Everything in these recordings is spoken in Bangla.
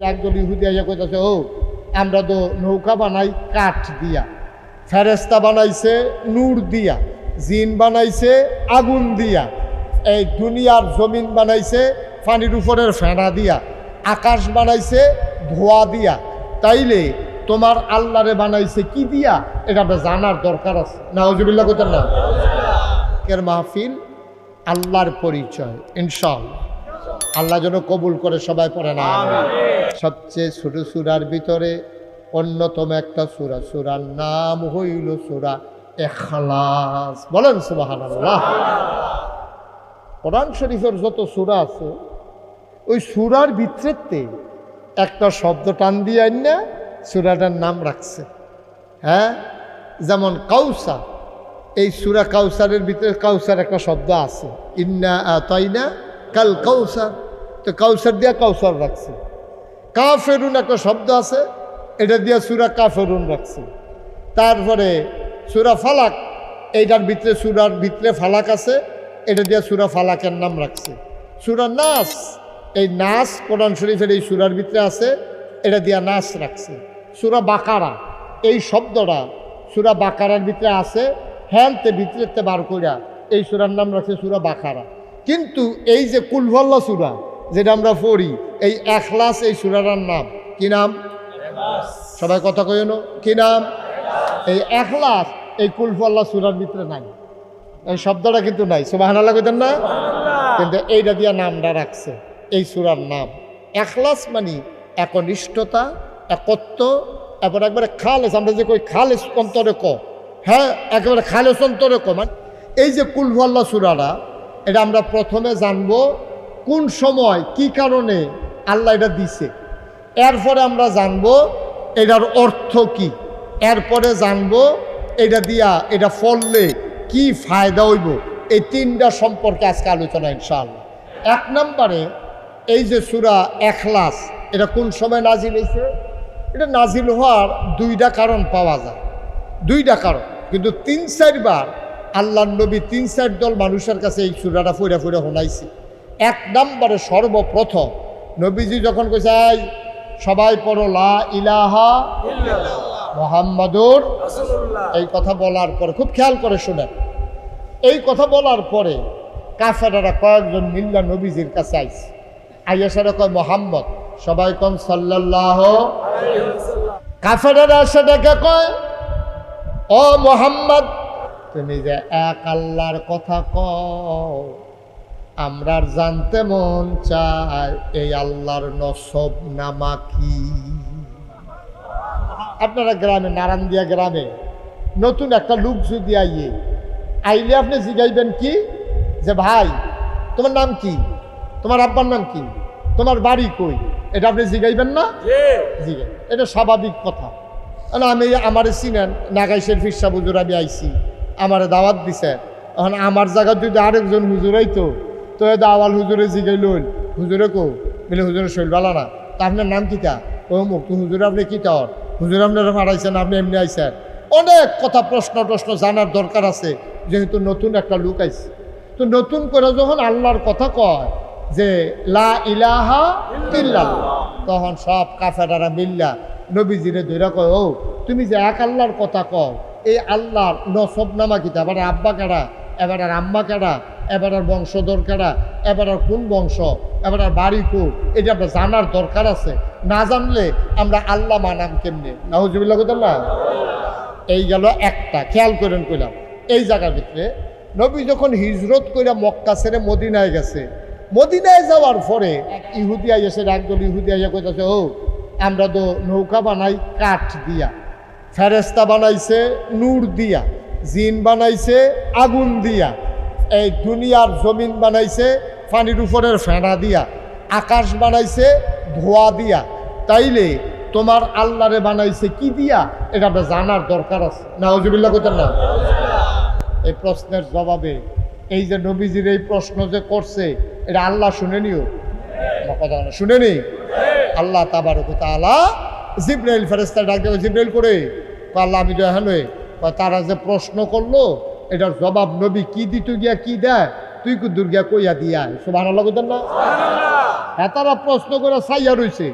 একদল ইহুদি আইয়া কইতাছে, ও, আমরা তো নৌকা বানাই, কাঠ দিয়া। ফেরেস্তা বানাইছে, নূর দিয়া। জিন বানাইছে, আগুন দিয়া। এই দুনিয়ার জমিন বানাইছে, পানির উপরের ফেনা দিয়া। আকাশ বানাইছে, ধোয়া দিয়া। তাইলে তোমার আল্লাহরে বানাইছে কি দিয়া? এটা আমরা জানার দরকার আছে। না হজুবিল্লা কোথার না এর মাহফিল আল্লাহর পরিচয়, ইনশাআল্লাহ। আল্লাহ যেন কবুল করে সবাই পড়ে না। সবচেয়ে ছোট সুরার ভিতরে অন্যতম একটা সুরা। সুরার নাম হইল সুরা এখালাস। বলেন সুবাহান কোরআন শরীফের যত সুরা আছে ওই সুরার ভিতরেতে একটা শব্দ টান দিয়ে আইন না সুরাটার নাম রাখছে। হ্যাঁ? যেমন কাউসা এই সুরা কাউসারের ভিতরে কাউসার একটা শব্দ আছে। ইন্না তাই না কাল কাউসার। তো কাউসার দিয়া কাউসার রাখছে। কাফেরুন একটা শব্দ আছে, এটা দিয়া সুরা কাফেরুন রাখছে। তারপরে সুরা ফালাক, এইটার ভিতরে সুরার ভিতরে ফালাক আছে, এটা দিয়া সুরা ফালাকের নাম রাখছে। সুরা নাস, এই নাস কোরআন শরীফের এই সুরার ভিতরে আছে, এটা দিয়া নাস রাখছে। সুরা বাকারা, এই শব্দটা সুরা বাকারার ভিতরে আছে হ্যালতে ভিতরেতে বার করিয়া এই সুরার নাম রাখছে সুরা বাকারা। কিন্তু এই যে কুলভল্লা সুরা যেটা আমরা পড়ি এই এখলাস এই সুরাটার নাম। কি নাম? সবাই কথা কইন কি নাম? এই এখলাস এই কুলফল্লা সুরার ভিতরে নাই। এই শব্দটা কিন্তু নাই। সুবাহ কইতেন না? কিন্তু এইটা দিয়া নামটা রাখছে এই সুরার নাম। এখলাস মানে একনিষ্ঠতা একত্ব এবার একবারে খালেস আমরা যে কই খালেস অন্তরে ক। হ্যাঁ একেবারে খালেস অন্তরে ক। মানে এই যে কুলফল্লা সুরাটা এটা আমরা প্রথমে জানব কোন সময়, কি কারণে আল্লাহ এটা দিছে? এরপরে আমরা জানব এটার অর্থ কি। এরপরে জানব এটা দিয়া এটা ফললে কি ফায়দা হইব। এই তিনটা সম্পর্কে আজকে আলোচনা ইনশাআল্লাহ। এক নম্বরে, এই যে সুরা এখলাস, এটা কোন সময় নাজিল হয়েছে এটা নাজিল হওয়ার দুইটা কারণ পাওয়া যায়। দুইটা কারণ, কিন্তু তিন চারবার আল্লাহ নবী তিন চার দল মানুষের কাছে এই সুরাটা ফুরে ফুরে শোনাইছে। এক নম্বরে সর্বপ্রথম। নবীজি যখন কইছে সবাই পড়ো, লা ইলাহা মোহাম্মদুর এই কথা বলার পরে, খুব খেয়াল করে শোনেন, এই কথা বলার পরে কাফেরারা কয়েকজন মিল্লা নবীজির কাছে আইছে। আইয়াসারা কয়, মোহাম্মদ। সবাই কন, সাল্লাল্লাহ কাফেরারা সেটাকে কয়, ও মোহাম্মদ, তুমি যে এক আল্লাহর কথা কও আমরার জানতে মন চায় এই আল্লাহর নসব নামা কি? আপনারা গ্রামে নারায়ণদিয়া গ্রামে নতুন একটা লুক যদি আইয়ে আইলে আপনি জিগাইবেন কি? যে ভাই তোমার নাম কি? তোমার আব্বার নাম কি? তোমার বাড়ি কই? এটা আপনি জিগাইবেন না? জিগাই এটা স্বাভাবিক কথা। আমি আমার চিনেন নাগাইশের ফিরসা বুজুর আমি আইছি আমার দাওয়াত দিছে। এখন আমার জায়গা যদি আরেকজন হুজুর আইতো তো দাওয়াল হুজুরে জিগাই লইল হুজুরে কো, বলে হুজুরে শৈল বালা না। তা আপনার নাম কিতা ও মুখ, তো হুজুরে আপনি কি তার হুজুর আপনারা ফাড়াইছেন আপনি এমনি আইছেন। অনেক কথা প্রশ্ন প্রশ্ন জানার দরকার আছে, যেহেতু নতুন একটা লোক আইছে। তো নতুন করে যখন আল্লাহর কথা কয় যে, লা ইলাহা ইল্লাল্লাহ, তখন সব কাফেরারা মিল্লা নবীজিরে ধৈরা কয়, ও, তুমি যে এক আল্লাহর কথা কও, এই আল্লাহর নসব নামা কিতা এবার আব্বা কেডা? এবার আম্মা কেডা? এবার আর বংশধর কেডা এবার আর কোন বংশ? এবার আর বাড়ি কো? এটা আমরা জানার দরকার আছে। না জানলে আমরা আল্লাহ মানাম কেমনে? নাহুজুবিল্লাহ কোথাল্লাহ এই গেল একটা, খেয়াল করেন কইলাম। এই জায়গার ভিতরে নবী যখন হিজরত কইরা মক্কা ছেড়ে মদিনায় গেছে, মদিনায় যাওয়ার পরে এক ইহুদি আইয়াছে একদল ইহুদি আইয়া কইতাছে, ও, আমরা তো নৌকা বানাই কাঠ দিয়া ফেরেস্তা বানাইছে নূর দিয়া, জিন বানাইছে আগুন দিয়া এই দুনিয়ার জমিন বানাইছে, পানির উপরের ফেনা দিয়া, আকাশ বানাইছে, ধোয়া দিয়া। তাইলে তোমার আল্লাহরে বানাইছে কি দিয়া? এটা আমরা জানার দরকার আছে। নাউজুবিল্লাহ কোথার না? এই প্রশ্নের জবাবে, এই যে নবীজির এই প্রশ্ন যে করছে, এটা আল্লাহ শুনেনিও আমার কথা না? শুনেনি আল্লাহ তাবারক তাআলা জিব্রাইল ফেরেস্তা ডাক জিব্রাইল করে আল্লাহ আমি তো এখানে তারা যে প্রশ্ন করল এটার জবাব নবী কি দিত গিয়া কি দেয়? তুই কুদ্দুর গিয়া কইয়া দিয়া সুবাহ আল্লাহ কোথার না? হ্যাঁ তারা প্রশ্ন করে সাইয়া রইছে।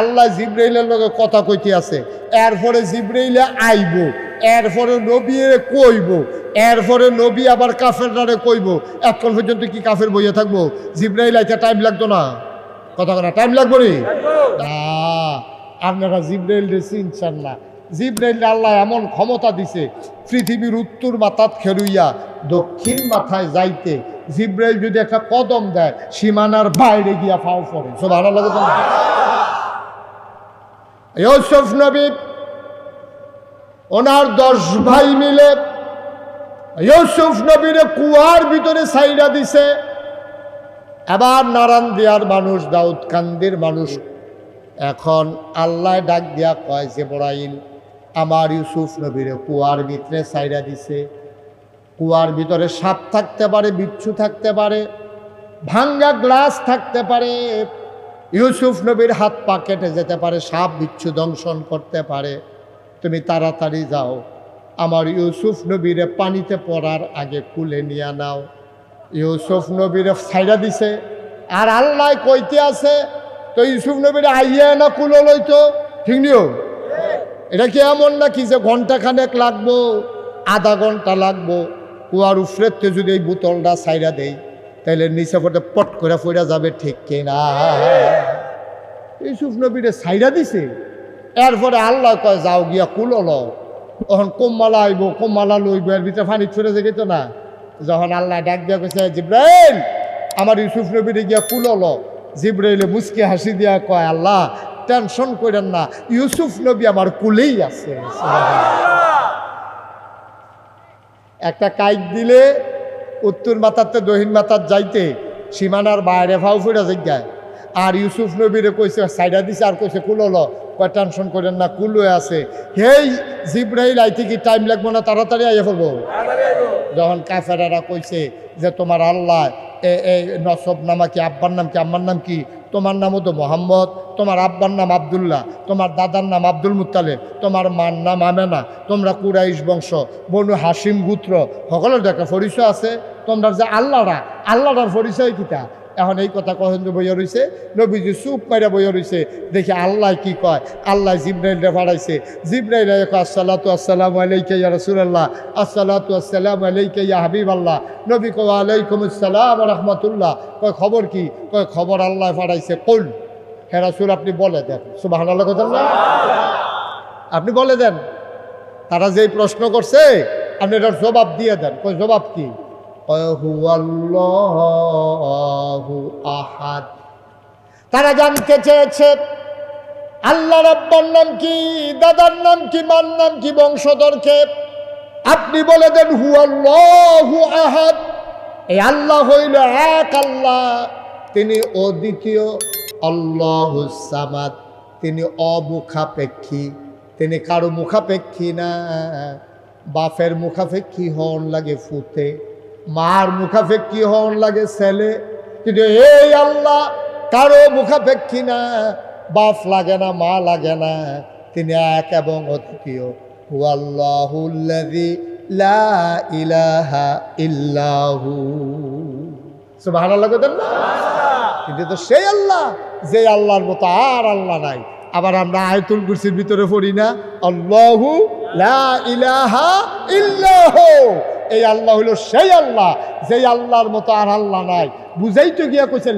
আল্লাহ জিব্রাইলের লগে কথা কইতে আছে। এরপরে জিব্রাইলে আইব। এরপরে নবী কইব। এরপরে নবী আবার কাফেরটারে কইব। এখন পর্যন্ত কি কাফের বইয়ে থাকব? জিব্রাইল আইতে টাইম লাগতো না। কথা কথা টাইম লাগবো না? আপনারা জিব্রাইল রে চিনছেন না। জিব্রাইল আল্লাহ এমন ক্ষমতা দিছে, পৃথিবীর উত্তর মাথাত খেলুইয়া দক্ষিণ মাথায় যাইতে। জিব্রাইল যদি একটা কদম দেয়, সীমানার বাইরে গিয়া ফাও পড়ে। সব ভালো লাগে ইউসুফ নবী, ওনার দশ ভাই মিলে ইউসুফ নবীরে কুয়ার ভিতরে সাইডা দিছে। এবার নারায়ণ দিয়ার মানুষ দাউদ কান্দির মানুষ এখন আল্লাহ ডাক দিয়া কয় যে বড়াইল আমার ইউসুফ নবীরে কুয়ার ভিতরে সাইডা দিছে। কুয়ার ভিতরে সাপ থাকতে পারে, বিচ্ছু থাকতে পারে, ভাঙ্গা গ্লাস থাকতে পারে, ইউসুফ নবীর হাত পা কেটে যেতে পারে, সাপ বিচ্ছু দংশন করতে পারে। তুমি তাড়াতাড়ি যাও, আমার ইউসুফ নবীরে পানিতে পড়ার আগে কুলে নিয়ে নাও। ইউসুফ নবীরে সাইডা দিছে, আর আল্লাহ কইতে আছে, তো ইউসুফ নবীরে আইয়া না কুলো লইতো, ঠিক নিও এটা কি এমন নাকি যে ঘণ্টা খানেক লাগবো, আধা ঘণ্টা লাগবো? কুয়ার উফরেতে যদি এই বোতলটা সাইডা দেই তাহলে নিচে পড়তে পট করে ফইরা যাবে, ঠিক কিনা ইউসুফ নবীরে সাইডা দিছে। এরপরে আল্লাহ কয়, যাও গিয়া কুলো লও। তখন কোম্মালা আইব কোম্মালা লইব, এর ভিতরে পানি ছড়ে যেত না? যখন আল্লাহ ডাক দিয়া কইছে, জিব্রাইল, আমার ইউসুফ নবীরে গিয়া কুলো ল জিব্রাইলে মুসকে হাসি দিয়া কয়, আল্লাহ টেনশন করেন না। ইউসুফ নবী আমার কুলেই আছে। একটা কাইক দিলে উত্তর মাথাতে দহিন মাথার যাইতে সীমানার বাইরে ফাউ ফুটা জায়গায় আর ইউসুফ নবীরে কইছে সাইডা দিছে, আর কইছে, কুলো ল কয়, টেনশন করেন না, কুলো আছে। হেই জিব্রাইল আইতে কি টাইম লাগবো না, তাড়াতাড়ি আইয়া ফেলব। যখন কাফেরারা কইছে যে, তোমার আল্লাহ, এ এ, নসব নামা কি, আব্বার নাম কি, আম্মার নাম কি? তোমার নামও তো মোহাম্মদ, তোমার আব্বার নাম আবদুল্লাহ, তোমার দাদার নাম আব্দুল মুতালেব তোমার মার নাম আমেনা, তোমরা কুরাইশ বংশ, বনু হাসিম গুত্র, সকলের দেখা পরিচয় আছে, তোমরা যে আল্লাহরা আল্লাহরার পরিচয় কিতা এখন এই কথা কখন বইয়া রয়েছে নবীজি চুপ মাইরা বইয়া রয়েছে দেখি আল্লাহ কি কয়, আল্লাহ জিব্রাইলরে ফাড়াইছে, জিব্রাইল আসসালাতু আসসালামু আলাইকা ইয়া রাসূলুল্লাহ, আসসালাতু আসসালামু আলাইকা ইয়া হাবিব আল্লাহ নবী কয় আলাইকুম আসসালাম রাহমাতুল্লাহ, কয় খবর কি, কয় খবর আল্লাহ ফাড়াইছে, কুল, হে রাসূল আপনি বলে দেন, সুবহানাল্লাহ কথা না আপনি বলে দেন, তারা যেই প্রশ্ন করছে, আপনি এটার জবাব দিয়ে দেন, কয় জবাব কি? আহাদ। তারা জানতে চেয়েছে, আল্লাহ রব্বার নাম কি, দাদার নাম কি, মার নাম কি, বংশধরকে? আপনি বলে দেন, হুয়াল্লাহু আহাদ। এই আল্লাহ হইল এক আল্লাহ, তিনি অদ্বিতীয়, আল্লাহ সামাদ। তিনি অমুখাপেক্ষী, তিনি কারও মুখাপেক্ষী না। বাপের মুখাপেক্ষী হন লাগে ফুতে। মার মুখাপেক্ষী হন লাগে ছেলে। কিন্তু এই আল্লাহ কারও মুখাপেক্ষী না, বাপ লাগে না, মা লাগে না। তিনি এক এবং অদ্বিতীয়। কিন্তু তো সেই আল্লাহ, যে আল্লাহর মতো আর আল্লাহ নাই। আবার আমরা আয়তুল কুরসির ভিতরে পড়ি না, আল্লাহু লা ইলাহা ইল্লাহু। এই আল্লাহ হলো সেই আল্লাহ, যেই আল্লাহর মতো আর আল্লাহ নাই। বুঝাইতে গিয়া কইছে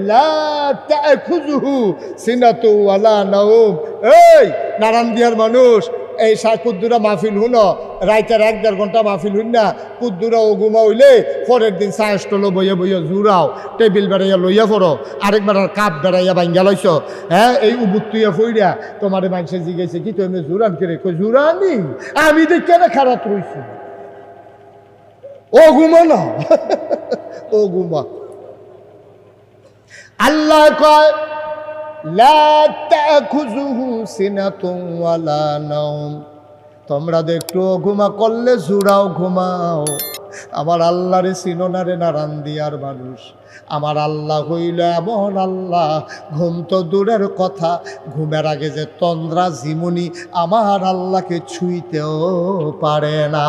এই নারায়ণ দিয়ার মানুষ, এই সা কুদ্দুরা মাহফিল হুন, রাইতের এক দেড় ঘণ্টা মাহফিল হুন না, কুদ্দুরা ও ঘুমা হইলে পরের দিন চা স্টলো বইয়া বইয়া জুড়াও, টেবিল বেড়াইয়া লইয়া পড়ো, আরেকবার আর কাপ বেড়াইয়া ভাঙ্গা লইছ। হ্যাঁ এই উবুত তুইয়া ফইরা তোমার মানুষে জিগেছে কি তুমি জুরান করে? কই জুরানি আমি তো কেন খারাপ রইছি। ও না ও আল্লাহ কয় তোমরা দেখো একটু ঘুমা করলে জুড়াও ঘুমাও। আমার আল্লাহরে সিনোনারে নারান দিয়ার মানুষ। আমার আল্লাহ হইল এমন আল্লাহ, ঘুম তো দূরের কথা, ঘুমের আগে যে তন্দ্রা জিমুনি আমার আল্লাহকে ছুঁইতেও পারে না।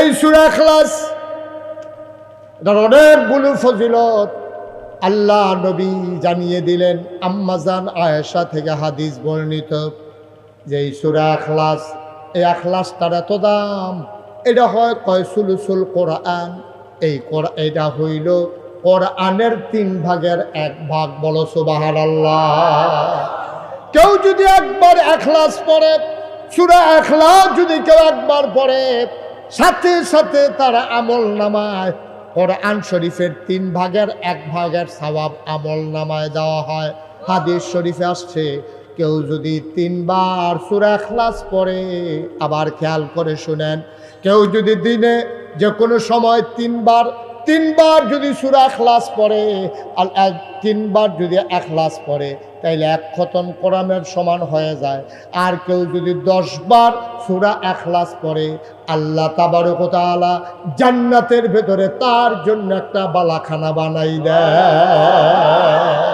এই সুরা ক্লাস এটার অনেকগুলো ফজিলত আল্লাহ নবী জানিয়ে দিলেন। আম্মাজান আয়েশা থেকে হাদিস বর্ণিত যে এই সুরা আখলাস এই আখলাসটার এত দাম এটা হয় কয়সুলুসুল কোরআন? এই এটা হইল কোরআনের তিন ভাগের এক ভাগ, বলো সুবাহার আল্লাহ কেউ যদি একবার এখলাস পড়ে, সুরা এখলাস যদি কেউ একবার পড়ে, সাথে সাথে তার আমল নামায়, কোরআন শরীফের তিন ভাগের এক ভাগের সওয়াব আমল নামায় দেওয়া হয়। হাদিস শরীফে আসছে, কেউ যদি তিনবার সুরা এখলাস পড়ে, আবার খেয়াল করে শুনেন কেউ যদি দিনে যে কোনো সময় তিনবার তিনবার যদি সুরা এখলাস পড়ে, আর তিনবার যদি এখলাস পড়ে, তাইলে এক খতম কোরআনের সমান হয়ে যায়। আর কেউ যদি দশবার সুরা এখলাস পড়ে, আল্লাহ তাবারকতালা জান্নাতের ভেতরে তার জন্য একটা বালাখানা বানাই দেয়।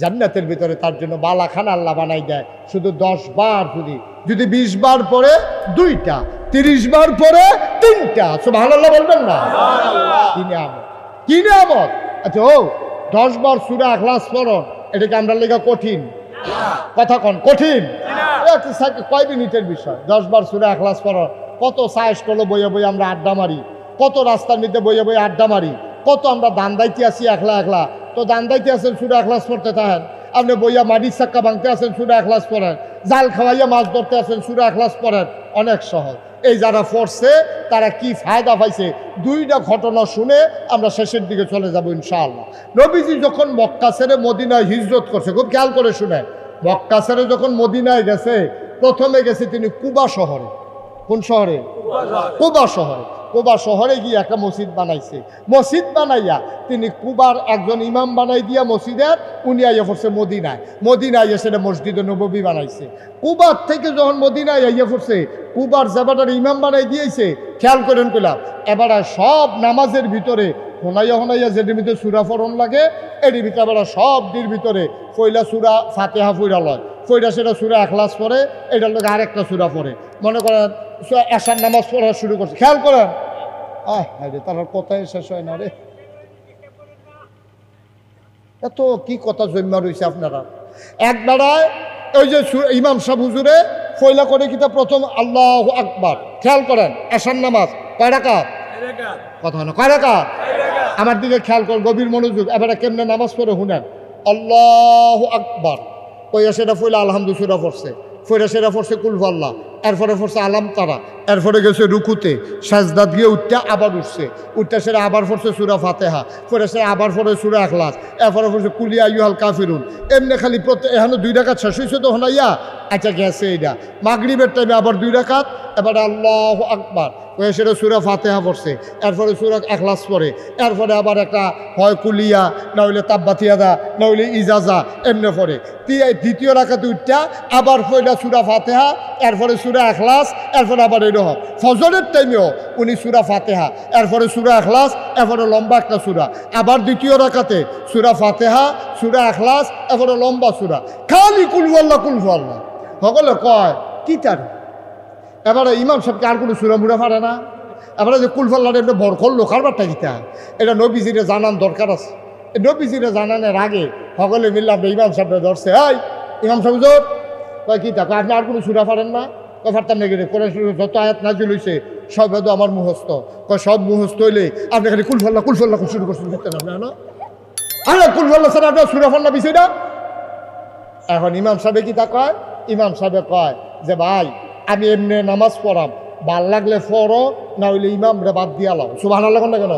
জান্নাতের ভিতরে তার জন্য বালাখানা আল্লাহ বানাই দেয়। শুধু দশ বার যদি যদি বিশ বার পরে দুইটা তিরিশ বার পরে তিনটা। ভালো বলবেন না? কি নিয়ামত? কি নিয়ামত? আচ্ছা ও দশ বার সুরা ক্লাস পড়ো এটাকে আমরা লেখা কঠিন? কথা কন কঠিন? কয় মিনিটের বিষয়? দশ বার সুরা ক্লাস পড়ো কত সায়েস করল বইয়ে বইয়ে আমরা আড্ডা মারি। কত রাস্তার মধ্যে বইয়ে বইয়ে আড্ডা মারি। কত আমরা দান দাইতে আসি একলা একলা। তো দান দাইতে আসেন সুরা এখলাস পড়তে থাকেন। আপনি বইয়া মাটির চাক্কা ভাঙতে আসেন সুরা এখলাস পড়েন জাল খাওয়াইয়া মাছ ধরতে আসেন সুরা এখলাস পড়েন অনেক সহজ। এই যারা পড়ছে তারা কি ফায়দা পাইছে? দুইটা ঘটনা শুনে আমরা শেষের দিকে চলে যাব ইনশাআল্লাহ। নবীজি যখন মক্কা ছেড়ে মদিনায় হিজরত করছে খুব খেয়াল করে শুনে মক্কা ছেড়ে যখন মদিনায় গেছে প্রথমে গেছে তিনি কুবা শহরে। কোন শহরে। কুবা শহরে। কুবা শহরে গিয়ে একটা মসজিদ বানাইছে। মসজিদ বানাইয়া তিনি কুবার একজন ইমাম বানাই দিয়া মসজিদের উনি আইয়া পড়ছে মদিনায়। মদিনায় এসে মসজিদে নবী বানাইছে। কুবার থেকে যখন মদিনায় আইয়া পড়ছে, কুবার জাবাটার ইমাম বানাই দিয়েছে, খেয়াল করেন পেলাম এবারে সব নামাজের ভিতরে হোনাইয়া হোনাইয়া যেটির ভিতরে সুরা ফরন লাগে এটির ভিতরে এবার সব দির ভিতরে ফইলা সুরা ফাতেহা ফুইরা লয়। ফইরা সেটা সুরা এখলাস পরে এটার লোক আরেকটা সুরা পড়ে। মনে করেন এশার নামাজ পড়া শুরু করছে। খেয়াল করেন। আহ রে তার কথাই শেষ হয় না রে। এত কি কথা জন্মা রয়েছে আপনারা? এক বেড়ায় ওই যে ইমাম সাহ হুজুরে ফয়লা করে কিতা প্রথম আল্লাহ আকবার। খেয়াল করেন এশার নামাজ। কয় রাকাত? কথা না। কয় রাকাত? আমার দিকে খেয়াল কর, গভীর মনোযোগ। এবারে কেমনে নামাজ পড়ে শুনেন। আল্লাহ আকবর। কইয়া সেটা ফইলা আলহামদুসুরা পড়ছে। ফুইরা সেরা পড়ছে কুলফাল্লাহ এরপরে পড়ছে আলাম তারা। এরপরে গেছে রুকুতে সাজদাত গিয়ে উঠতে আবার উঠছে। উঠতে সেটা আবার পড়ছে সুরা ফাতেহা, পরে সে আবার পড়ে সুরা এখলাস এরপরে পড়ছে কুলিয়া ইউহাল কাফিরুন। এমনি খালি প্রত্যেক এখানে দুই রাকাত শেষ হয়েছে তো হনাইয়া আচ্ছা গেছে এইটা মাগরিবের টাইমে আবার দুই রাকাত, এবার আল্লাহ আকবার। ওই সেটা সুরা ফাতেহা পড়ছে। এরপরে সুরা এখলাস পড়ে। এরপরে আবার একটা হয় কুলিয়া, না হইলে তাব্বাতিয়াদা, না হইলে ইজাজা, এমনি পড়ে। দ্বিতীয় রাখাতে উঠটা আবার পড়া সুরা ফাতেহা, এরপরে সুরা এখলাস, এরপরে আবার এই এরকম ফজরের টাইমেও উনি সুরা ফাতেহা, এরপরে সুরা এখলাস, এরপরে লম্বা একটা সুরা। আবার দ্বিতীয় রাখাতে সুরা ফাতেহা, সুরা এখলাস, এরপরে লম্বা সুরা। খালি কুলফাল্লা কুলফাল্লা সকলে কয়, কি তার? এবারে ইমাম সাহেবকে আর কোনো সুরা মুড়া পারে না। এবারে যে কুলফাল্লার এমনি বর করল কারবারটা গীতা এটা নবীজিরে জানান দরকার আছে। নবীজিরে জানানোর আগে সকলে মিললাম ইমাম সাহেবরা ধরছে, এই, ইমাম সাহেব জোর কয় কি তা? আপনি আর কোনো সুরা পারেন না? পারতাম না গেলে কোরআন শরীফের যত আয়াত নাজিল হইছে, সব বেদ আমার মুহস্ত কয়, সব মুহস্ত হইলে আপনি খালি কুলফাল্লা কুলফাল্লা শুরু করছেন বুঝতেন আপনি না আরে কুলফাল্লা স্যার আপনার সুরা ফাল্লা বিষয়টা এখন ইমাম সাহেব কি তা কয়? ইমাম সাহেব কয় যে, ভাই, আমি এমনি নামাজ পড়াম, ভালো লাগলে পড়ো, না হইলে ইমাম রে বাদ দিয়া লাও। সুবাহ আল্লাহ না কেন?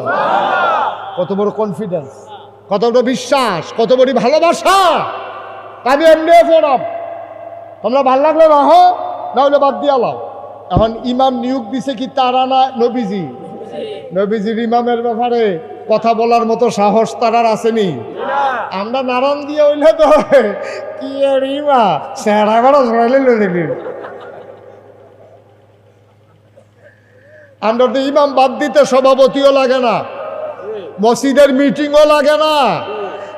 কত বড় কনফিডেন্স কত বড় বিশ্বাস, কত বড় ভালোবাসা। আমি এমনি পড়াম। তোমরা ভালো লাগলে রাহো। না হইলে বাদ দিয়া লাও। এখন ইমাম নিয়োগ দিছে কি তারা না নবীজি? নবীজির ইমামের ব্যাপারে কথা বলার মতো সাহস তারার আসেনি। আমরা নারায়ণ দিয়ে হইলে তো কি আর ইমা? স্যারা বড় আমরা তো ইমাম বাদ দিতে সভাপতিও লাগে না। মসজিদের মিটিংও লাগে না।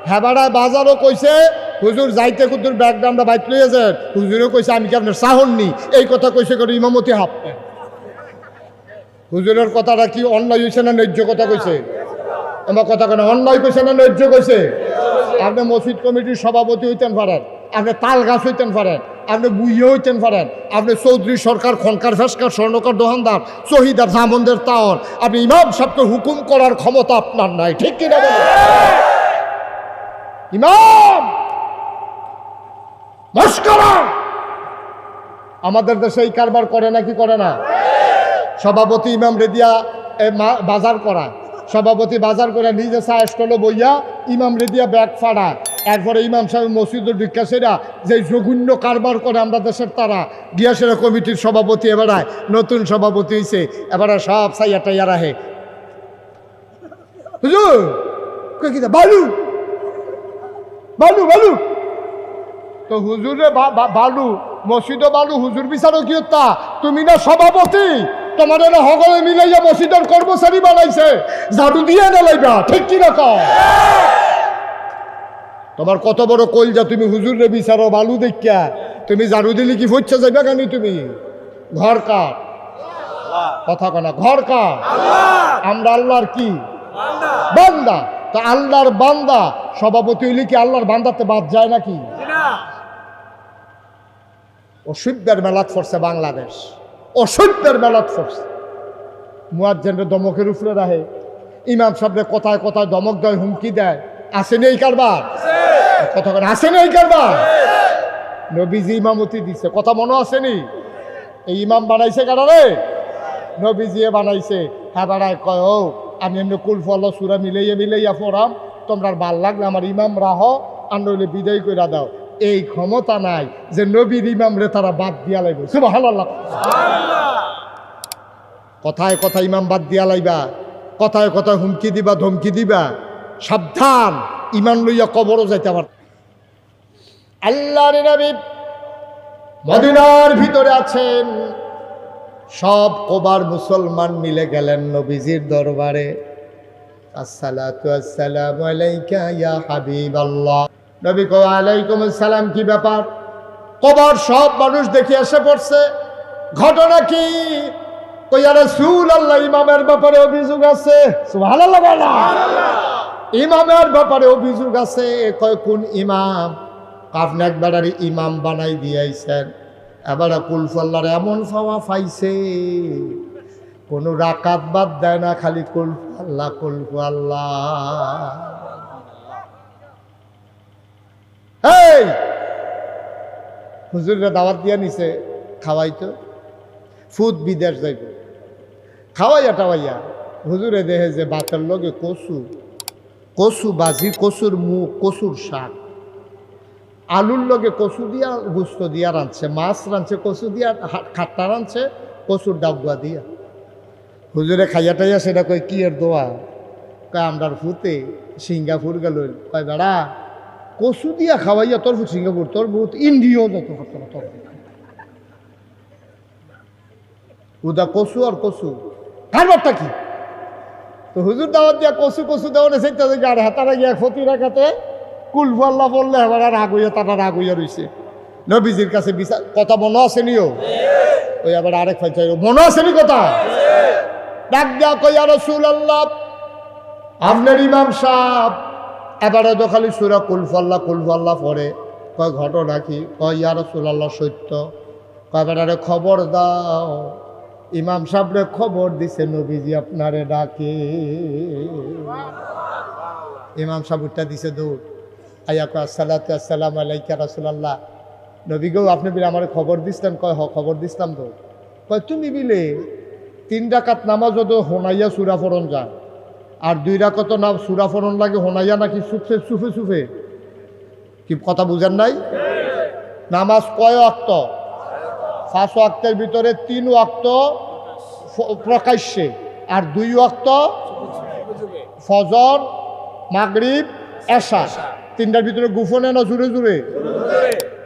হ্যাঁ বাজারও কইছে হুজুর যাইতে কুতুর ব্যাগটা আমরা বাইক লইয়েছে হুজুরও কইছে, আমি কি আপনার সাহন নি এই কথা কইছে করে ইমামতি হাঁপতেন হুজুরের কথাটা কি অন্যায় হয়েছে না ন্যায্য কথা কইছে? আমার কথা কেন অন্যায় কইছে না ন্যায্য কইছে? আপনি মসজিদ কমিটির সভাপতি হইতেন পারেন আপনি তাল গাছ হইতেন পারেন আপনি বুইয়ে হইতেন পারেন আপনি চৌধুরী সরকার, খনকার, ফেসকার, স্বর্ণকার দোকানদার শহীদার জামন্দের তাওন আপনি ইমাম সাহেবকে হুকুম করার ক্ষমতা আপনার নাই, ঠিক কিনা ইমাম! আমাদের দেশে এই কারবার করে নাকি করে না? সভাপতি ইমাম রেদিয়া বাজার করা সভাপতি বাজার করে নিজে সাহেস করল বইয়া ইমাম রেদিয়া ব্যাগ ফাড়া এরপরে ইমাম সাহেব মসজিদের বিকাশেরা যে জঘন্য কারবার করে আমরা দেশের তারা গিয়াসেরা কমিটির সভাপতি এবারে নতুন সভাপতি হয়েছে এবারে সব সাইয়া টাইয়া রাহে? বালু! বালু বালু! তো হুজুরে বালু মসজিদ বালু হুজুর বিচারও কি হত্যা তুমি না সভাপতি? তোমার না সকলে মিলাইয়া মসজিদের কর্মচারী বানাইছে। ঝাড়ু দিয়ে নেলাইবা ঠিক কি কও? তোমার কত বড় কলজা তুমি হুজুরে বিচারো বালু দেখিয়া। তুমি ঝাড়ু দিলে কি ফুটছে যাইবা কেন তুমি? ঘর কার? কথা কনা, ঘর কার? আমরা আল্লাহর কি? বান্দা। তা আল্লাহর বান্দা, সভাপতি হইলে কি আল্লাহর বান্দাতে বাদ যায় নাকি? অসভ্যের মেলাত ফরছে বাংলাদেশ। অসভ্যের মেলাত ফরছে। মুয়াজ্জেনের দমকের উপরে রাহে ইমাম সাহেবের কথায় কথায় দমক দেয়, হুমকি দেয়। আসেনি এই কারবার? কথা করে আসেনি এই কারবার? নবীজি ইমামতি দিছে। কথা মনে আসেনি এই ইমাম বানাইছে কারারে নবীজিয়ে বানাইছে। হ্যাঁ বাড়ায় কয়, ও, আমি এমনি কুলফল সুরা মিলাইয়া মিলাইয়া পড়াম। তোমরা ভালো লাগলে আমার ইমাম রাহ, আর নইলে বিদায় কইরা দাও। এই ক্ষমতা নাই যে নবীর ইমাম রে তারা বাদ দিয়া লাইব। সুবহানাল্লাহ। কথায় কথা ইমাম বাদ দিয়া লাইবা, কথায় কথায় হুমকি দিবা, ধমকি দিবা। সাবধান, ইমান লইয়া কবরও যাইতে পার আল্লাহর নবী মদিনার ভিতরে আছেন। সব কোবার মুসলমান মিলে গেলেন নবীজির দরবারে। আসসালাতু আসসালামু আলাইকা ইয়া হাবিবাল্লাহ। নবী কো আলাইকুম আসসালাম কি ব্যাপার? কবার সব মানুষ দেখে এসে পড়ছে। ঘটনা কি? ইমামের ব্যাপারে অভিযোগ আছে? ইমামের ব্যাপারে অভিযোগ আছে। কয় কোন ইমাম? আপনি একবার ইমাম বানাই দিয়াইছেন এবার কুলফল্লার এমন ফাওয়া পাইছে। কোনো রাকাত বাদ দেয় না খালি কুলফু আল্লাহ কুলফু আল্লাহ এই! হুজুররা দাওয়াত দিয়া নিছে, খাওয়াইতো। ফুদ বিদেশ যাইব। খাওয়াইয়া টাওয়াইয়া হুজুরে দেহে যে বাতের লগে কচু কচু বাজি, কচুর মুখ, কচুর শাক, আলুর লগে কচু দিয়া গুস্ত দিয়া রাঁধছে, মাছ রাঁধছে, কচু দিয়া খাট্টা রাঁধছে, কচুর ডাবুয়া দিয়া। হুজুরে খাইয়া টাইয়া সেটা কয়, কি এর দোয়া? কয়, আমরার ফুতে সিঙ্গাপুর গেল। কয়, বেড়া কচু দিয়া খাওয়াইয়া, তোর সিঙ্গাপুর, তোর বহুত ইন্ডিও যত তোর উদা কচু আর কচু কারবারটা কি? তো হুজুর দাওয়াত দিয়া কচু কচু দেওয়া দেখে আর হাতারা গিয়া ক্ষতি রাখাতে কুল ফাল্লা বললে এবার আর রাগ হইয়া, তারা রাগ হইয়া রইছে। নবীজির কাছে বিচার কথা মনে আছে নিও? ওই আবার আরেক ফাই চাই মনে আছে নি কথা? ডাক দেওয়া কইয়া রসুল আল্লাহ আপনার ইমাম সাহ এবারে তো খালি সুরা কুলফাল্লা কুলফাল্লা পড়ে। কয় ঘটনা কি? কয়, ইয়া রসুল আল্লাহ সত্য। কয় খবর দাও। ইমাম সাহেবরে খবর দিছে, নবীজি আপনারে ডাকে। ইমাম সাহেবটা দিছে দৌড়। আয়া কয়, আসসালাতু আসসালামু আলাইকা রাসূলুল্লাহ। নবী গো আপনি বিলে আমার খবর দিছিলেন কয়, হ, খবর দিছিলাম তো। কয়, তুমি বিলে, তিন ডাকাত নামাজ তো হোনাইয়া সুরা ফরন যায়। আর দুই রাকাত নাম সুরা ফরন লাগে, হোনাইয়া নাকি সুফে সুফে সুফে? কি কথা বুঝেন নাই? নামাজ কয় অক্ত পাঁচ ওয়াক্তের ভিতরে তিন ফ- প্রকাশ্যে। আর দুই ওয়াক্ত ফজর, মাগরিব, এশা। তিনটার ভিতরে গুফনে না জুড়ে জুড়ে?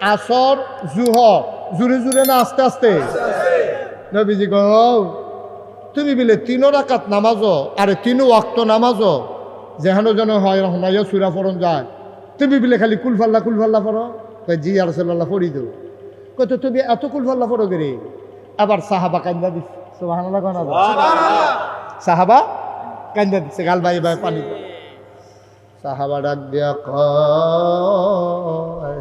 আসর জুহ জুড়ে জুড়ে না আস্তে আস্তে? নবীজি গো তুমি বিলে তিনো রাকাত নামাজও আরে তিনো ওয়াক্ত নামাজও যেহেন যেন হয় হনাইয়া সুরা ফরন যায়। তুমি বিলে খালি কুলফাল্লা কুলফাল্লা পড়ো। কই জি আর সাল্লাহ পড়ি দেও কই তো তুমি এত কুলফাল্লা পড়ো গেরে আবার সাহাবা কান্দা দিস সুবহানাল্লাহ কোন সাহাবা কান্দা দিছে গাল বাই বাই পানি। সাহাবা ডাক দিয়া কয়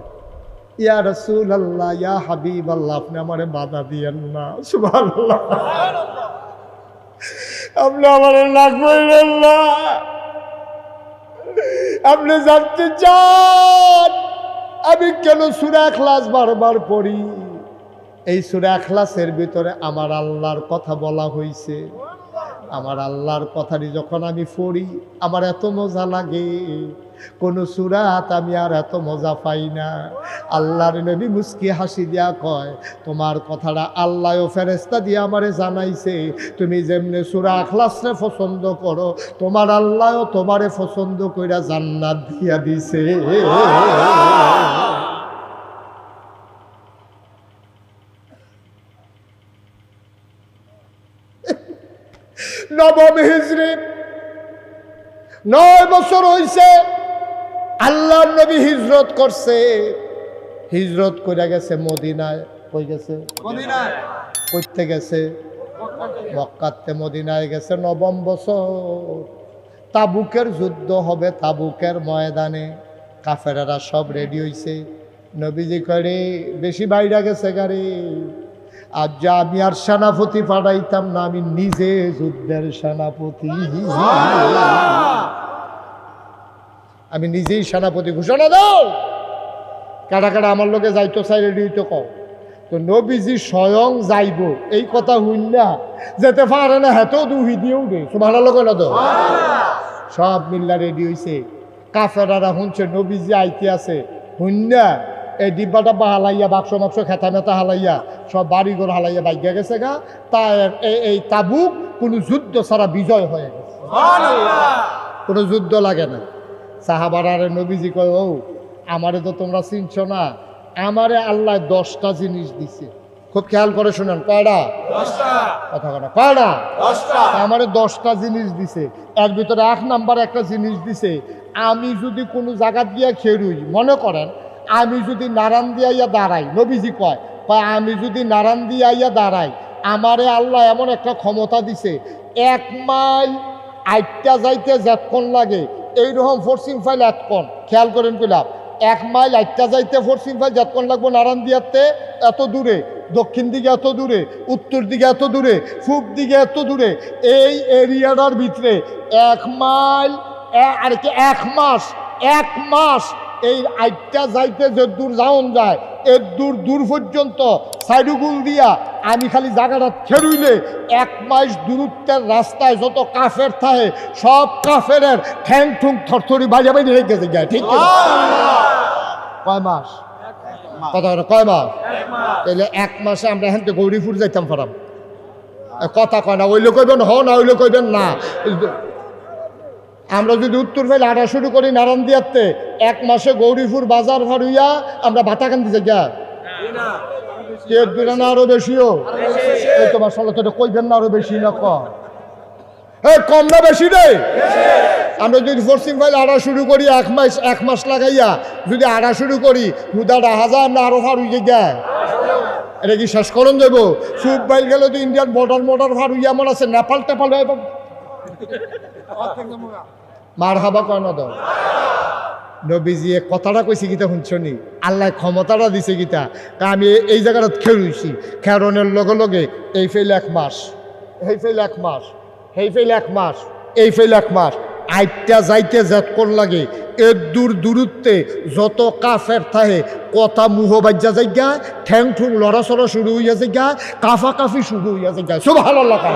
ইয়া রসুল আল্লাহ ইয়া হাবিব আল্লাহ আপনি আমারে বাধা দিয়েন না। সুবহানাল্লাহ। আপনি আমার না করবেন না। আপনি জানতে চান, আমি কেন সুরা খ্লাস বারবার পড়ি? এই সুরা খ্লাসের ভিতরে আমার আল্লাহর কথা বলা হয়েছে আমার আল্লাহর কথাটি যখন আমি পড়ি, আমার এত মজা লাগে। কোনো সুরাত আমি আর এত মজা পাই না। আল্লাহর নবী মুস্কি হাসি দিয়া কয়, তোমার কথাটা আল্লাহ ও ফেরেস্তা দিয়ে আমারে জানাইছে। তুমি যেমনি সুরা আখলাসরে পছন্দ করো, তোমার আল্লাহও তোমারে পছন্দ কইরা জান্নাত দিয়া দিছে। নবম হিজরি। নয় বছর হইছে। আল্লাহ নবী হিজরত করছে। হিজরত করে গেছে মদিনায়। কই গেছে? কইতে গেছে? মক্কাতে মদিনায় গেছে নবম বছর। তাবুকের যুদ্ধ হবে তাবুকের ময়দানে। কাফেরারা সব রেডি হইছে। নবীজি করে বেশি বাইরা গেছে গাড়ি আর যা আমি আর সেনাপতি পাঠাইতাম না আমি নিজে যুদ্ধের সেনাপতি। আমি নিজেই সেনাপতি ঘোষণা দাও। কাটা কাটা আমার লোকে যাইতো চাই রেডি হইতো কও। তো নবীজি স্বয়ং যাইব এই কথা হইন না। যেতে পারে না হেতেও দুহি দিয়েও দে তোমার লোক না তো সব মিল্লা রেডি হইছে। কাফেরারা শুনছে নবীজি আইতে আছে। হুন্না এই ডিব্বাটা বা হালাইয়া বাক্স মাক্স খেতা মেতা হালাইয়া সব বাড়িঘর হালাইয়া বাইকে গেছে গা। তা এই- এই তাবুক কোনো যুদ্ধ ছাড়া বিজয় হয়ে গেছে। কোনো যুদ্ধ লাগে না। সাহাবারারে নবীজি কয় ও আমারে তো তোমরা চিনছ না। আমারে আল্লাহ দশটা জিনিস দিছে। খুব খেয়াল করে শোনেন কয়টা? কথা কথা কয়টা? আমারে দশটা জিনিস দিছে। এর ভিতরে এক নাম্বার একটা জিনিস দিছে আমি যদি কোনো জায়গা দিয়া খেরুই মনে করেন আমি যদি নারান দিয়া ইয়া দাঁড়াই নবীজি কয় কয় আমি যদি নারান দিয়া ইয়া দাঁড়াই আমারে আল্লাহ এমন একটা ক্ষমতা দিছে এক মাইল আটটা যাইতে যতক্ষণ লাগে এইরকম ফোরসিং ফাইল এতক্ষণ খেয়াল করেন কইলাম এক মাইল আটটা যাইতে ফোরসিং ফাইল যতক্ষণ লাগবো নারায়ণ দিয়াতে এত দূরে। দক্ষিণ দিকে এত দূরে, উত্তর দিকে এত দূরে, পূব দিকে এত দূরে। এই এরিয়াটার ভিতরে এক মাইল আর কি এক মাস এক মাস এই আইটটা যাইতে যে দূর যাওন যায়, এর দূর দূর পর্যন্ত সাইডুগুল দিয়া আমি খালি জায়গাটা ছেড়ুইলে এক মাস দূরত্বের রাস্তায় যত কাফের থাকে, সব কাফের ঠ্যাং ঠুং থরথরি বাজে বাজে রেখে গায়ে, ঠিক? কয় মাস? কথা কয় মাস? তাহলে এক মাসে আমরা থেকে গৌরীপুর যাইতাম পারাম কথা কয় না ওইলে কইবেন হ না ওইলে কইবেন না। আমরা যদি উত্তর ফেলে আটা শুরু করি নারায়ণ দিয়াতে এক মাসে গৌরীপুর বাজার হইয়া আমরা গা এর দূরে না আরও বেশিও? এই তোমার সালে কইবেন না আরও বেশি না কম কম না বেশি রে? আমরা যদি ফোর্সিং ফাইল আড়া শুরু করি, এক মাস এক মাস লাগাইয়া যদি আড়া শুরু করি হুদা হাজার যায় আমরা আরও ফার হইয়ে গায় এটা কি শেষ করন যাব সুপ বাইল গেলে তো ইন্ডিয়ান বর্ডার মর্ডার ফার হইয়া মনে আছে নেপাল টেপাল মার হাবা কয় না দাও? নবীজি এ কথাটা কইছে গীতা শুনছনি আল্লাহ ক্ষমতাটা দিছে গীতা। আমি এই জায়গাটা খেলুইছি খেরনের লগে লগে এই ফেল এক মাস। এই ফেল এক মাস। এই ফেল এক মাস। এই ফেল এক মাস। আইটা যাইতে যতক্ষণ লাগে। এর দূর দূরত্বে যত কাফের থাহে কথা মুহ বাজ্যা যাইগা, ঠ্যাং ঠুং লড়াচড়া শুরু হইয়া যাইগা কাফা কাফি শুরু হইয়া যাইগা। সব ভালো লাগা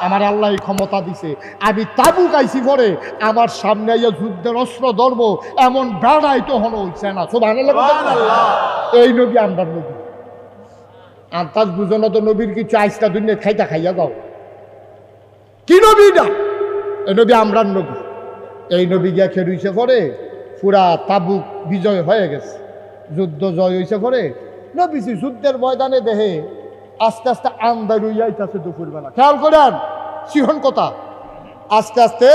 আমার আল্লাহ ক্ষমতা দিছে। আমি তাবু গাইছি পরে আমার সামনে আইয়া যুদ্ধের অস্ত্র ধর্ম এমন বেড়াই তো হন হইছে না। সব এই নবী আমরার নবী। আন্তাজ বুঝো না তো নবীর কিছু আইসটা দুনিয়া খাইতা খাইয়া দাও? কি নবী না এই নবী আমরার নবী। এই নবী গিয়া খেরুইছে পরে পুরা তাবুক বিজয় হয়ে গেছে। যুদ্ধ জয় হয়েছে পরে নবীজি যুদ্ধের ময়দানে দেহে আস্তে আস্তে আন্দার হইয়াইতেছে দুপুরবেলা। খেয়াল করেন, সিহন কথা। আস্তে আস্তে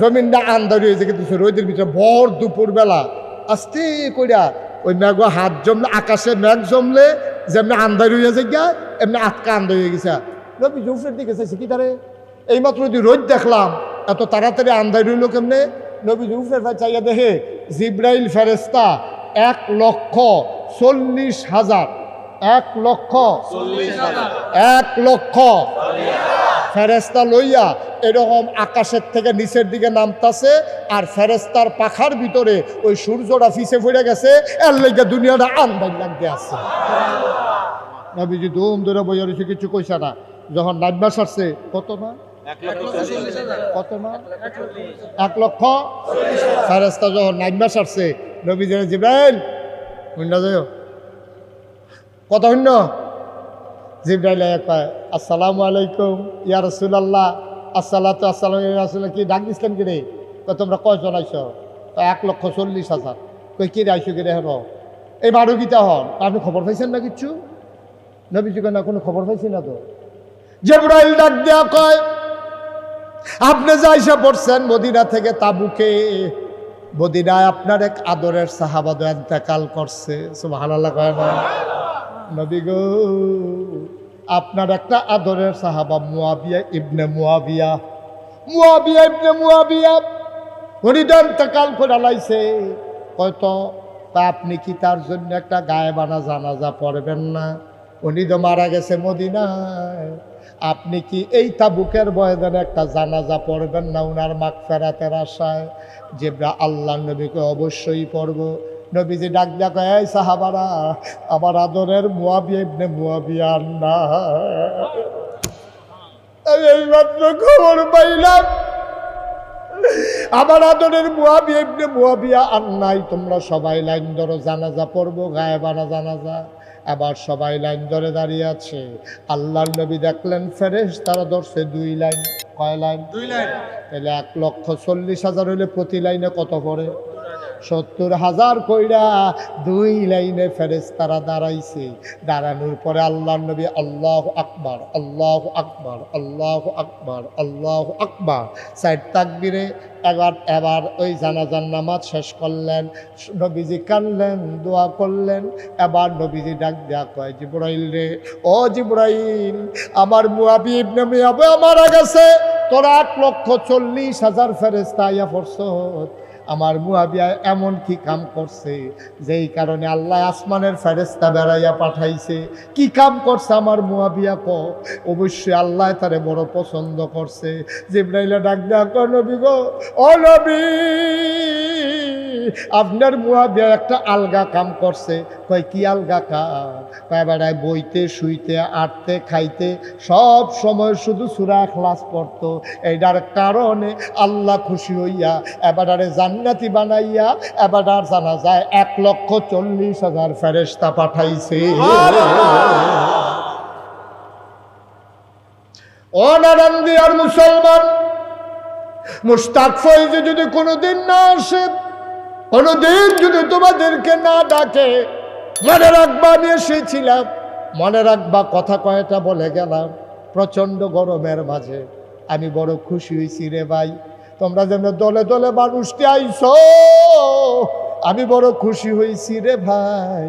জমিনটা আন্দার হয়েছে কিন্তু রোদের ভিতরে ভর দুপুরবেলা। আস্তে করিয়া ওই মেঘ হাত জমলে, আকাশে মেঘ জমলে, যেমনি আন্দার হইয়া যায় গিয়া, এমনি আটকা আন্দার হয়ে গেছে। নবী জুফরের দিকে চাইছে কি তারে? এইমাত্র যদি রোদ দেখলাম, এত তাড়াতাড়ি আন্দার হইল কেমনে? নবীজি উপরে চাইয়া দেখে, জিব্রাইল ফেরেস্তা এক লক্ষ চল্লিশ হাজার এক লক্ষ। এক লক্ষ। ফেরেস্তা লইয়া এরকম আকাশের থেকে নিচের দিকে নামতাছে আর ফেরেস্তার পাখার ভিতরে ওই সূর্যটা ফিসে পড়ে গেছে এর লেগে দুনিয়াটা আন্দাজ লাগতে আছে। নবীজি ধুম ধরে বইয়া রয়েছে কিছু কইসা না। যখন নাইবা সারছে কত না? কত না? এক লক্ষ ফেরেস্তা যখন নাইবা সারছে নবীজি জিব্রাইল শুননা যাও কত শূন্য জিব্রাইল কয়, আসসালামু আলাইকুম, ইয়া রসুলাল্লাহ। আসসালাম ইয়া রাসূলুল্লাহ। কি, ডাক দিছিলেন কি রে? কয়, তোমরা কয়, এক লক্ষ চল্লিশ হাজার। কই কি রে, আইছো কি রে? হেন, এই বারো গীতা হন, আপনি খবর পাইছেন না কিচ্ছু? নবীজি না, কোনো খবর পাইছি না তো। জিব্রাইল ডাক দেয়া কয়, আপনি যা এসে পড়ছেন মদিনা থেকে তাবুকে, মদিনায় আপনার এক আদরের সাহাবাদ এন্তেকাল করছে। সুবহানাল্লাহ, কয় না। নবী গো। আপনার একটা আদরের সাহাবা মুয়াবিয়া ইবনে মুয়াবিয়া। মুয়াবিয়া ইবনে মুয়াবিয়া, উনি ইন্তেকাল করে লাইছে। হয়তো তা আপনি কি তার জন্য একটা গায়ে বানা জানাজা পড়বেন না? উনি তো মারা গেছে মদিনায়। আপনি কি এই তাবুকের বয়দানে একটা জানাজা পড়বেন না উনার মাক ফেরাতের আশায়? যে আল্লাহ নবীকে অবশ্যই পড়ব। নবীজি ডাক ডাক এই সাহাবারা আমার আদরের মুয়াবিয়া ইবনে মুয়াবিয়া না। এইমাত্র খবর পাইলাম আমার আদরের মুয়াবিয়া ইবনে মুয়াবিয়া আর নাই তোমরা সবাই লাইন ধরো জানাজা পড়ব গায়ে বানা জানাজা। আবার সবাই লাইন ধরে দাঁড়িয়ে আছে। আল্লাহর নবী দেখলেন ফেরেশ তারা ধরছে দুই লাইন। কয় লাইন? দুই লাইন। তাহলে এক লক্ষ চল্লিশ হাজার হইলে প্রতি লাইনে কত পড়ে? সত্তর হাজার কইরা দুই লাইনে ফেরেস তারা দাঁড়াইছে। দাঁড়ানোর পরে আল্লাহ নবী আল্লাহ আকবার, আল্লাহ আকবর, আল্লাহ আকবার আল্লাহ আকবার। সাইড তাকবিরে এবার এবার ওই জানাজার নামাজ শেষ করলেন, নবীজি কানলেন দোয়া করলেন। এবার নবীজি ডাক দেয়া কয়, জিব্রাইল রে, ও জিব্রাইল, আমার মুয়াবি ইবনে মিয়াবে মারা গেছে তোরা এক লক্ষ চল্লিশ হাজার ফেরেস্তা আইয়া পড়ছত আমার মুয়াবিয়া এমন কি কাম করছে, যেই কারণে আল্লাহ আসমানের ফেরেস্তা বেড়াইয়া পাঠাইছে। কি কাম করছে আমার মুয়াবিয়া ক? অবশ্যই আল্লাহ তারে বড় পছন্দ করছে। জিব্রাইলে ডাক দেয়া নবী গো, ও নবী, আপনার মুয়াবিয়া একটা আলগা কাম করছে। কয়, কি আলগা কাম? বেড়ায় বইতে, শুইতে, আটতে, খাইতে, সব সময় শুধু সুরা খ্লাস পড়তো। এইটার কারণে আল্লাহ খুশি হইয়া এবারে জান্নাতি বানাইয়া এবার জানা যায় এক লক্ষ চল্লিশ হাজার ফেরেস্তা পাঠাইছে। ও নারায়ণ দিয়ার মুসলমান মুস্তাক ফৈজে যদি কোনোদিন না আসে, কোনোদিন যদি তোমাদেরকে না ডাকে, মনে রাখবা আমি এসেছিলাম, মনে রাখবা কথা কয়টা বলে গেলাম, প্রচণ্ড গরমের মাঝে। আমি বড় খুশি হয়েছি রে ভাই। তোমরা যেন দলে দলে মানুষটি আইছ। আমি বড় খুশি হয়েছি রে ভাই।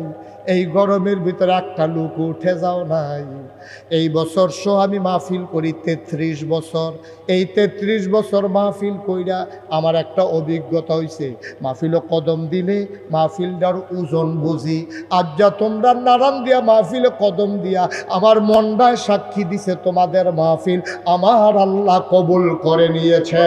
এই গরমের ভিতরে একটা লোক উঠে যাও নাই। এই বছর সো আমি মাহফিল করি তেত্রিশ বছর। এই তেত্রিশ বছর মাহফিল কইরা আমার একটা অভিজ্ঞতা হয়েছে মাহফিলও কদম দিলে মাহফিলটার ওজন বুঝি। আজ যা তোমরা নারান দিয়া মাহফিলে কদম দিয়া আমার মনটায় সাক্ষী দিছে তোমাদের মাহফিল, আমার আল্লাহ কবুল করে নিয়েছে।